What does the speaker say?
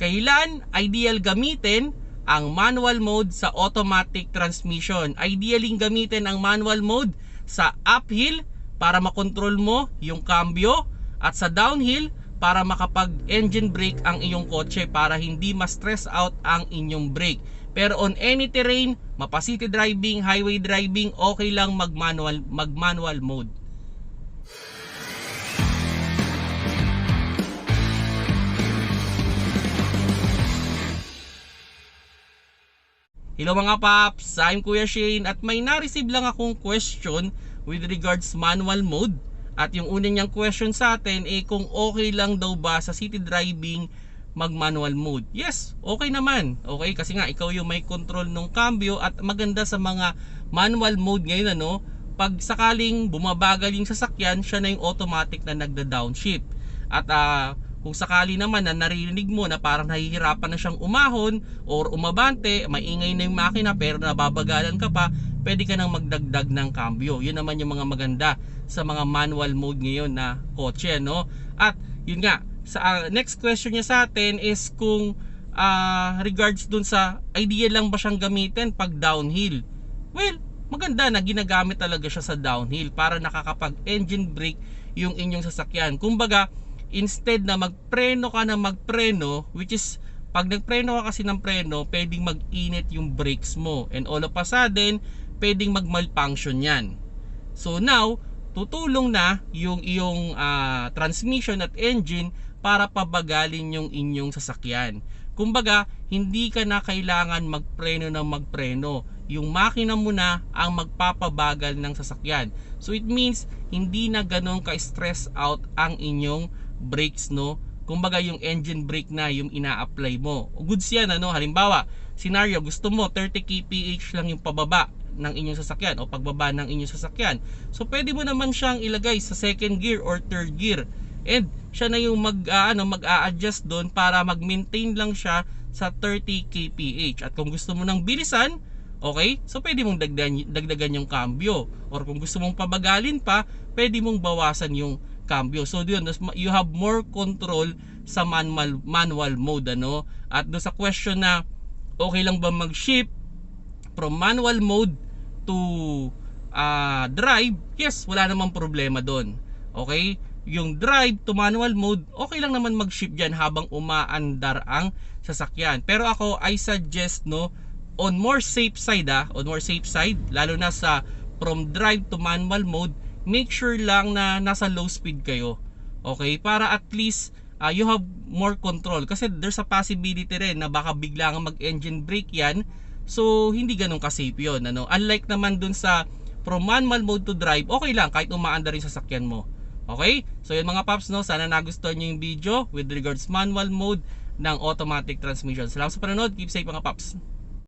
Kailan ideal gamitin ang manual mode sa automatic transmission? Ideally gamitin ang manual mode sa uphill para makontrol mo yung cambio at sa downhill para makapag engine brake ang iyong kotse para hindi ma-stress out ang inyong brake. Pero on any terrain, mapa city driving, highway driving, okay lang mag manual, mag manual mode. Hello mga paps, I'm Kuya Shane at may na-receive lang akong question with regards manual mode. At yung unang niyang question sa atin eh kung okay lang daw ba sa city driving mag manual mode. Yes, okay naman. Okay kasi nga ikaw yung may control ng cambio at maganda sa mga manual mode ngayon ano, pag sakaling bumabagal yung sasakyan, siya na yung automatic na nagda-downshift. At ah, kung sakali naman na naririnig mo na parang nahihirapan na siyang umahon or umabante, maingay na yung makina pero nababagalan ka pa, pwede ka nang magdagdag ng cambio. Yun naman yung mga maganda sa mga manual mode ngayon na kotse, no? At yun nga, sa ah, next question niya sa atin is kung ah, regards dun sa idea lang ba siyang gamitin pag downhill. Well, maganda na ginagamit talaga siya sa downhill para nakakapag engine brake yung inyong sasakyan. Kumbaga, instead na magpreno ka na magpreno, which is pag nagpreno ka kasi ng preno, pwedeng mag-init yung brakes mo. And all of a sudden, pwedeng mag-malfunction yan. So now, tutulong na yung iyong ah, transmission at engine para pabagalin yung inyong sasakyan. Kumbaga, hindi ka na kailangan magpreno ng magpreno. Yung makina mo na ang magpapabagal ng sasakyan. So it means hindi na ganun ka-stress out ang inyong brakes no. Kumbaga yung engine brake na yung ina-apply mo. Goods yan ano. Halimbawa, scenario gusto mo 30 kph lang yung pababa ng inyong sasakyan o pagbaba ng inyong sasakyan. So pwede mo naman siyang ilagay sa second gear or third gear. And siya na yung mag ah, ano mag-a-adjust doon para mag-maintain lang siya sa 30 kph. At kung gusto mo ng bilisan, okay? So pwede mong dagdagan, dagdagan yung cambio. Or kung gusto mong pabagalin pa, pwede mong bawasan yung cambio. So yun, you have more control sa manual manual mode ano. At do sa question na okay lang ba mag-shift from manual mode to uh, drive, yes, wala namang problema doon. Okay? Yung drive to manual mode, okay lang naman mag-shift dyan habang umaandar ang sasakyan. Pero ako, I suggest, no, on more safe side, ah, on more safe side, lalo na sa from drive to manual mode, make sure lang na nasa low speed kayo. Okay? Para at least uh, you have more control. Kasi there's a possibility rin na baka bigla nga mag-engine brake yan. So, hindi ganun ka-safe yun. Ano? Unlike naman dun sa from manual mode to drive, okay lang kahit umaanda rin sa sasakyan mo. Okay? So, yun mga paps, no? Sana nagustuhan nyo yung video with regards manual mode ng automatic transmission. Salamat sa panonood. Keep safe mga paps.